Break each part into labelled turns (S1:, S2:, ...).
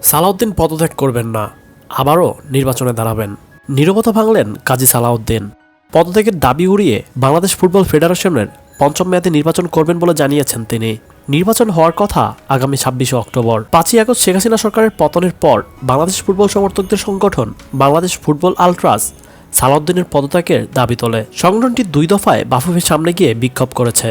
S1: সালাউদ্দিন পদত্যাগ করবেন না, আবারও নির্বাচনে দাঁড়াবেন। নীরবতা ভাঙলেন কাজী সালাউদ্দিন। পদত্যাগের দাবি উড়িয়ে বাংলাদেশ ফুটবল ফেডারেশনের পঞ্চম মেয়াদে নির্বাচন করবেন বলে জানিয়েছেন তিনি। নির্বাচন হওয়ার কথা আগামী ছাব্বিশে অক্টোবর। পাঁচই আগস্ট শেখ হাসিনা সরকারের পতনের পর বাংলাদেশ ফুটবল সমর্থকদের সংগঠন বাংলাদেশ ফুটবল আলট্রাস সালাউদ্দিনের পদত্যাগের দাবি তোলে। সংগঠনটি দুই দফায় বাফুফের সামনে গিয়ে বিক্ষোভ করেছে।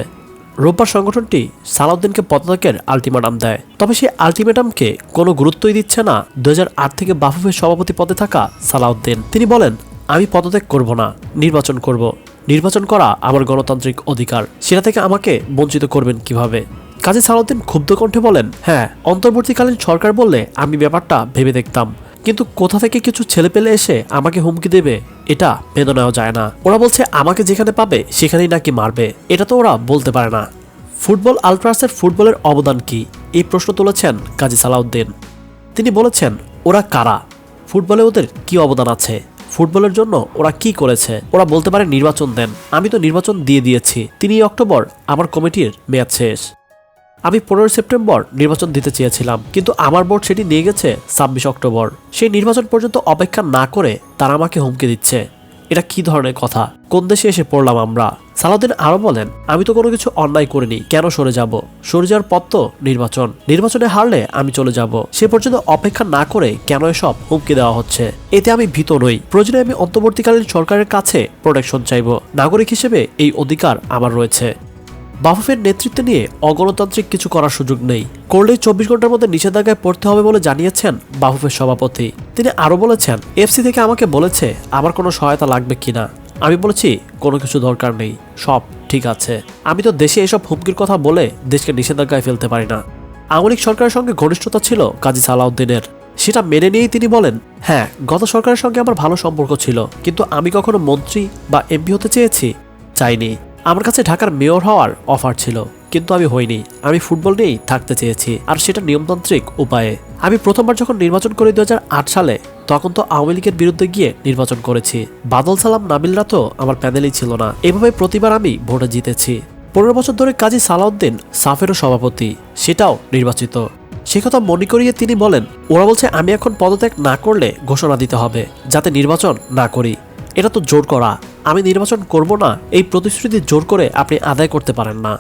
S1: রোববার সংগঠনটি সালাউদ্দিনকে পদত্যাগের আলটিমেটাম দেয়। তবে সেই আলটিমেটামকে কোনো গুরুত্বই দিচ্ছে না দু হাজার আট থেকে বাফুফের সভাপতি পদে থাকা সালাউদ্দিন। তিনি বলেন, আমি পদত্যাগ করব না, নির্বাচন করব। নির্বাচন করা আমার গণতান্ত্রিক অধিকার। সেটা থেকে আমাকে বঞ্চিত করবেন কীভাবে? কাজী সালাউদ্দিন ক্ষুব্ধ কণ্ঠে বলেন হ্যাঁ অন্তর্বর্তীকালীন সরকার বললে আমি ব্যাপারটা ভেবে দেখতাম। কিন্তু কোথা থেকে কিছু ছেলে পেলে এসে আমাকে হুমকি দেবে? এটা মেনে নেওয়া যায় না। ওরা বলছে, আমাকে যেখানে পাবে, সেখানেই নাকি মারবে। এটা তো ওরা বলতে পারে না। ফুটবল আলট্রাসের ফুটবলের অবদান কি? এই প্রশ্ন তুলেছেন কাজী সালাউদ্দিন। তিনি বলেছেন, ওরা কারা? ফুটবলে ওদের কি অবদান আছে? ফুটবলের জন্য ওরা কি করেছে? ওরা বলতে পারে নির্বাচন দেন। আমি তো নির্বাচন দিয়ে দিয়েছি। তিনি অক্টোবর আমার কমিটির মেয়াদ শেষ। আমি পনেরোই সেপ্টেম্বর নির্বাচন দিতে চেয়েছিলাম, কিন্তু আমার বোর্ড সেটি নিয়ে গেছে ছাব্বিশ অক্টোবর। সেই নির্বাচন পর্যন্ত অপেক্ষা না করে তারা আমাকে হুমকি দিচ্ছে। এটা কি ধরনের কথা? কোন দেশে এসে পড়লাম আমরা? সালাউদ্দিন আরও বলেন, আমি তো কোনো কিছু অন্যায় করিনি, কেন সরে যাব? সরে যাওয়ার পথ তো নির্বাচন। নির্বাচনে হারলে আমি চলে যাব। সে পর্যন্ত অপেক্ষা না করে কেন এসব হুমকি দেওয়া হচ্ছে? এতে আমি ভীত নই। প্রয়োজনে আমি অন্তর্বর্তীকালীন সরকারের কাছে প্রোটেকশন চাইব। নাগরিক হিসেবে এই অধিকার আমার রয়েছে। বাফুফের নেতৃত্বে নিয়ে অগণতান্ত্রিক কিছু করার সুযোগ নেই। করলেই চব্বিশ ঘণ্টার মধ্যে নিষেধাজ্ঞায় পড়তে হবে বলে জানিয়েছেন বাফুফের সভাপতি। তিনি আরও বলেছেন, এফসি থেকে আমাকে বলেছে আমার কোনো সহায়তা লাগবে কিনা। আমি বলেছি, কোনো কিছু দরকার নেই, সব ঠিক আছে। আমি তো দেশে এসব হুমকির কথা বলে দেশকে নিষেধাজ্ঞায় ফেলতে পারি না। আওয়ামী সরকারের সঙ্গে ঘনিষ্ঠতা ছিল কাজী সালাউদ্দিনের। সেটা মেনে নিয়েই তিনি বলেন হ্যাঁ গত সরকারের সঙ্গে আমার ভালো সম্পর্ক ছিল, কিন্তু আমি কখনো মন্ত্রী বা এমপি হতে চেয়েছি, চাইনি। আমার কাছে ঢাকার মেয়র হওয়ার অফার ছিল, কিন্তু আমি হইনি। আমি ফুটবল নিয়েই থাকতে চেয়েছি, আর সেটা নিয়মতান্ত্রিক উপায়ে। আমি প্রথমবার যখন নির্বাচন করি দু হাজার আট সালে, তখন তো আওয়ামী লীগের বিরুদ্ধে গিয়ে নির্বাচন করেছি। বাদল সালাম নাবিলরা তো আমার প্যানেলেই ছিল না। এভাবে প্রতিবার আমি ভোটে জিতেছি। পনেরো বছর ধরে কাজী সালাউদ্দিন সাফেরও সভাপতি, সেটাও নির্বাচিত। সে কথা মনে করিয়ে তিনি বলেন, ওরা বলছে আমি এখন পদত্যাগ না করলে ঘোষণা দিতে হবে, যাতে নির্বাচন না করি। এটা তো জোর করা। আমি নির্বাচন করব না। এই প্রতিশ্রুতি জোর করে আপনি আদায় করতে পারেন না।